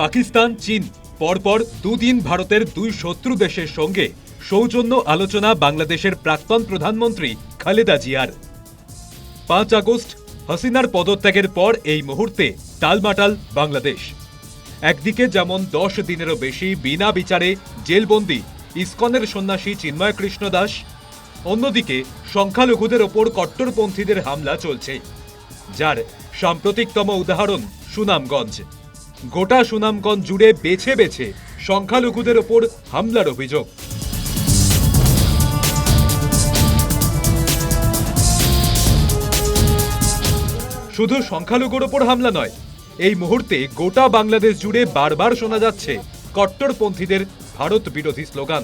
পাকিস্তান, চীন। পরপর দুদিন ভারতের দুই শত্রু দেশের সঙ্গে সৌজন্য আলোচনা বাংলাদেশের প্রাক্তন প্রধানমন্ত্রী খালেদা জিয়ার। পাঁচ আগস্ট, হাসিনার পদত্যাগের পর এই মুহূর্তে টালমাটাল বাংলাদেশ। একদিকে যেমন দশ দিনেরও বেশি বিনা বিচারে জেলবন্দি ইসকনের সন্ন্যাসী চিন্ময় কৃষ্ণ দাস, অন্যদিকে সংখ্যালঘুদের ওপর কট্টরপন্থীদের হামলা চলছে, যার সাম্প্রতিকতম উদাহরণ সুনামগঞ্জ। গোটা সুনামগঞ্জ জুড়ে বেছে বেছে সংখ্যালঘুদের ওপর হামলার অভিযোগ। শুধু সংখ্যালঘুর ওপর হামলা নয়, এই মুহূর্তে গোটা বাংলাদেশ জুড়ে বারবার শোনা যাচ্ছে কট্টরপন্থীদের ভারত বিরোধী স্লোগান।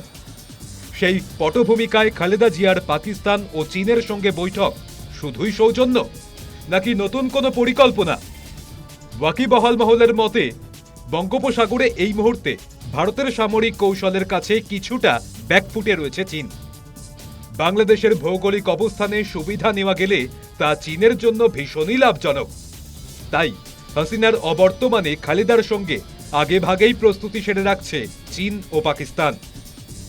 সেই পটভূমিকায় খালেদা জিয়ার পাকিস্তান ও চীনের সঙ্গে বৈঠক শুধুই সৌজন্য, নাকি নতুন কোনো পরিকল্পনা ওয়াকিবহাল মহলের মতে, বঙ্গোপসাগরে এই মুহূর্তে ভারতের সামরিক কৌশলের কাছে কিছুটা ব্যাকফুটে রয়েছে চীন। বাংলাদেশের ভৌগোলিক অবস্থানে সুবিধা নেওয়া গেলে তা চীনের জন্য ভীষণই লাভজনক। তাই হাসিনার অবর্তমানে খালেদার সঙ্গে আগে ভাগেই প্রস্তুতি সেরে রাখছে চীন ও পাকিস্তান।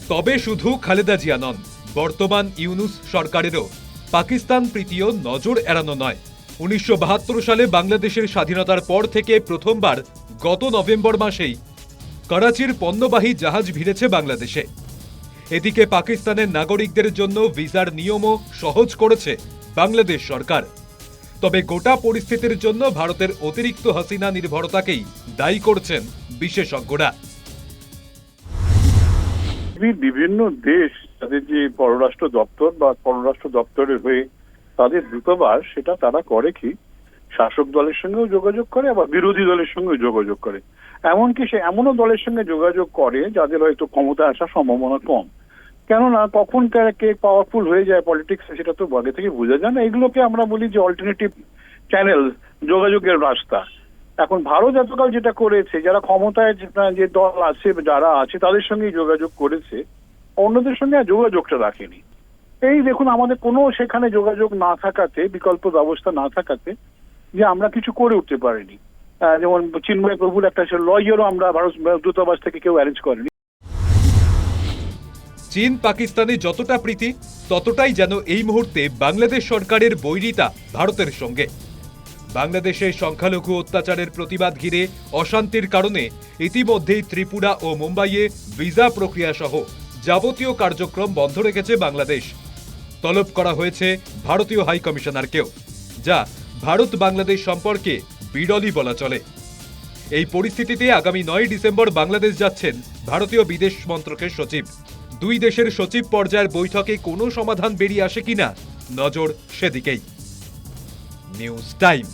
তবে শুধু খালেদা জিয়া নন, বর্তমান ইউনুস সরকারেরও পাকিস্তান প্রীতিও নজর এড়ানো নয়। উনিশশো বাহাত্তর সালে বাংলাদেশের স্বাধীনতার পর থেকে প্রথমবার গত নভেম্বর মাসেই করাচির পণ্যবাহী জাহাজ ভিড়েছে বাংলাদেশে। এদিকে পাকিস্তানের নাগরিকদের জন্য ভিসার নিয়মও সহজ করেছে বাংলাদেশ সরকার। তবে গোটা পরিস্থিতির জন্য ভারতের অতিরিক্ত হাসিনা নির্ভরতাকেই দায়ী করছেন বিশেষজ্ঞরা। বিভিন্ন দেশ তাদের যে পররাষ্ট্র দপ্তর বা পররাষ্ট্র দপ্তরের হয়ে তাদের দূতাবাস সেটা তারা করে কি? শাসক দলের সঙ্গেও যোগাযোগ করে, আবার বিরোধী দলের সঙ্গেও যোগাযোগ করে। এমনকি সে এমনও দলের সঙ্গে যোগাযোগ করে যাদের হয়তো ক্ষমতা আসার সম্ভাবনা কম। কেননা কখন কারা কে পাওয়ারফুল হয়ে যায় পলিটিক্স সেটা তো আগে থেকে বোঝা যায় না। এগুলোকে আমরা বলি যে অল্টারনেটিভ চ্যানেল যোগাযোগের রাস্তা। এখন ভারত এতকাল যেটা করেছে, যারা ক্ষমতায় যে- দল আছে যারা আছে, তাদের সঙ্গে যোগাযোগ করেছে, অন্যদের সঙ্গে যোগাযোগটা রাখেনি। এই দেখুন, আমাদের কোনো সেখানে যোগাযোগ না থাকাতে, বিকল্প ব্যবস্থা না থাকাতে, যে আমরা কিছু করে উঠতে পারিনি। যেমন চিন্ময় প্রভুর একটা লয়ারও আমরা ভারত দূতাবাস থেকে কেউ অ্যারেঞ্জ করেনি। চীন, পাকিস্তানে যতটা প্রীতি, ততটাই যেন এই মুহূর্তে বাংলাদেশ সরকারের বৈরিতা ভারতের সঙ্গে। বাংলাদেশে সংখ্যালঘু অত্যাচারের প্রতিবাদ ঘিরে অশান্তির কারণে ইতিমধ্যেই ত্রিপুরা ও মুম্বাইয়ে ভিসা প্রক্রিয়া সহ যাবতীয় কার্যক্রম বন্ধ রেখেছে বাংলাদেশ। তলব করা হয়েছে ভারতীয় হাই কমিশনারকেও, যা ভারত বাংলাদেশ সম্পর্কে বিরলই বলা চলে। এই পরিস্থিতিতে আগামী নয় ডিসেম্বর বাংলাদেশ যাচ্ছেন ভারতীয় বিদেশ মন্ত্রকের সচিব। দুই দেশের সচিব পর্যায়ের বৈঠকে কোনো সমাধান বেরিয়ে আসে কিনা, নজর সেদিকেই। News time.